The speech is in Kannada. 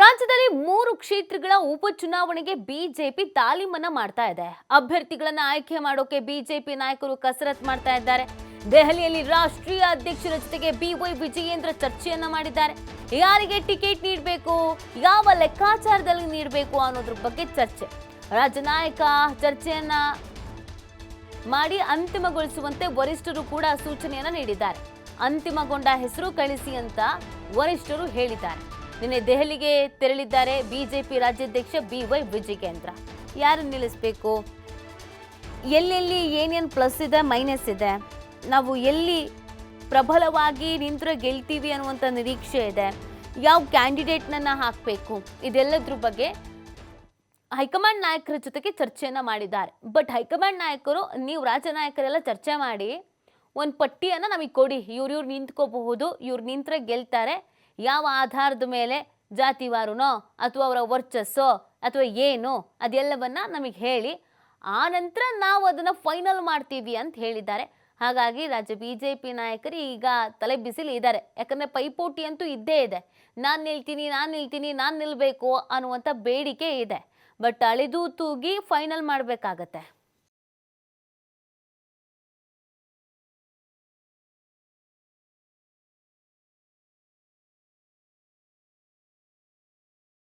ರಾಜ್ಯದಲ್ಲಿ ಮೂರು ಕ್ಷೇತ್ರಗಳ ಉಪಚುನಾವಣೆಗೆ ಬಿಜೆಪಿ ತಾಲೀಮನ್ನ ಮಾಡ್ತಾ ಇದೆ. ಅಭ್ಯರ್ಥಿಗಳನ್ನ ಆಯ್ಕೆ ಮಾಡೋಕೆ ಬಿಜೆಪಿ ನಾಯಕರು ಕಸರತ್ ಮಾಡ್ತಾ ಇದ್ದಾರೆ. ದೆಹಲಿಯಲ್ಲಿ ರಾಷ್ಟ್ರೀಯ ಅಧ್ಯಕ್ಷರ ಜೊತೆಗೆ ಬಿವೈ ವಿಜಯೇಂದ್ರ ಚರ್ಚೆಯನ್ನ ಮಾಡಿದ್ದಾರೆ. ಯಾರಿಗೆ ಟಿಕೆಟ್ ನೀಡಬೇಕು, ಯಾವ ಲೆಕ್ಕಾಚಾರದಲ್ಲಿ ನೀಡಬೇಕು ಅನ್ನೋದ್ರ ಬಗ್ಗೆ ಚರ್ಚೆ. ರಾಜ್ಯ ನಾಯಕ ಚರ್ಚೆಯನ್ನ ಮಾಡಿ ಅಂತಿಮಗೊಳಿಸುವಂತೆ ವರಿಷ್ಠರು ಕೂಡ ಸೂಚನೆಯನ್ನ ನೀಡಿದ್ದಾರೆ. ಅಂತಿಮಗೊಂಡ ಹೆಸರು ಕಳಿಸಿ ಅಂತ ವರಿಷ್ಠರು ಹೇಳಿದ್ದಾರೆ. ನಿನ್ನೆ ದೆಹಲಿಗೆ ತೆರಳಿದ್ದಾರೆ ಬಿಜೆಪಿ ರಾಜ್ಯಾಧ್ಯಕ್ಷ ಬಿ ವೈ ವಿಜಯೇಂದ್ರ ಯಾರು ನಿಲ್ಲಿಸಬೇಕು? ಎಲ್ಲೆಲ್ಲಿ ಏನೇನು ಪ್ಲಸ್ ಇದೆ ಮೈನಸ್ ಇದೆ? ನಾವು ಎಲ್ಲಿ ಪ್ರಬಲವಾಗಿ ನಿಂತರೆ ಗೆಲ್ತೀವಿ ಅನ್ನುವಂಥ ನಿರೀಕ್ಷೆ ಇದೆ. ಯಾವ ಕ್ಯಾಂಡಿಡೇಟ್ನನ್ನ ಹಾಕಬೇಕು? ಇದೆಲ್ಲದ್ರ ಬಗ್ಗೆ ಹೈಕಮಾಂಡ್ ನಾಯಕರ ಜೊತೆಗೆ ಚರ್ಚೆಯನ್ನು ಮಾಡಿದ್ದಾರೆ. ಬಟ್ ಹೈಕಮಾಂಡ್ ನಾಯಕರು, ನೀವು ರಾಜ್ಯ ನಾಯಕರೆಲ್ಲ ಚರ್ಚೆ ಮಾಡಿ, ಒಂದು ಪಟ್ಟಿಯನ್ನು ನಮಗೆ ಕೊಡಿ. ಇವ್ರು ಇವ್ರು ನಿಂತ್ಕೋಬಹುದು, ಇವ್ರು ನಿಂತರೆ ಗೆಲ್ತಾರೆ. ಯಾವ ಆಧಾರದ ಮೇಲೆ ಜಾತಿವಾರುನೋ ಅಥವಾ ಅವರ ವರ್ಚಸ್ಸೋ ಅಥವಾ ಏನು ಅದೆಲ್ಲವನ್ನ ನಮಗೆ ಹೇಳಿ, ಆ ನಂತರ ನಾವು ಅದನ್ನು ಫೈನಲ್ ಮಾಡ್ತೀವಿ ಅಂತ ಹೇಳಿದ್ದಾರೆ. ಹಾಗಾಗಿ ರಾಜ್ಯ ಬಿ ಜೆ ಪಿ ನಾಯಕರು ಈಗ ತಲೆ ಬಿಸಿಲು ಇದ್ದಾರೆ. ಯಾಕಂದರೆ ಪೈಪೋಟಿ ಅಂತೂ ಇದ್ದೇ ಇದೆ. ನಾನು ನಿಲ್ತೀನಿ ನಾನು ನಿಲ್ತೀನಿ, ನಾನು ನಿಲ್ಲಬೇಕು ಅನ್ನುವಂಥ ಬೇಡಿಕೆ ಇದೆ. ಬಟ್ ಅಳಿದು ತೂಗಿ ಫೈನಲ್ ಮಾಡಬೇಕಾಗತ್ತೆ.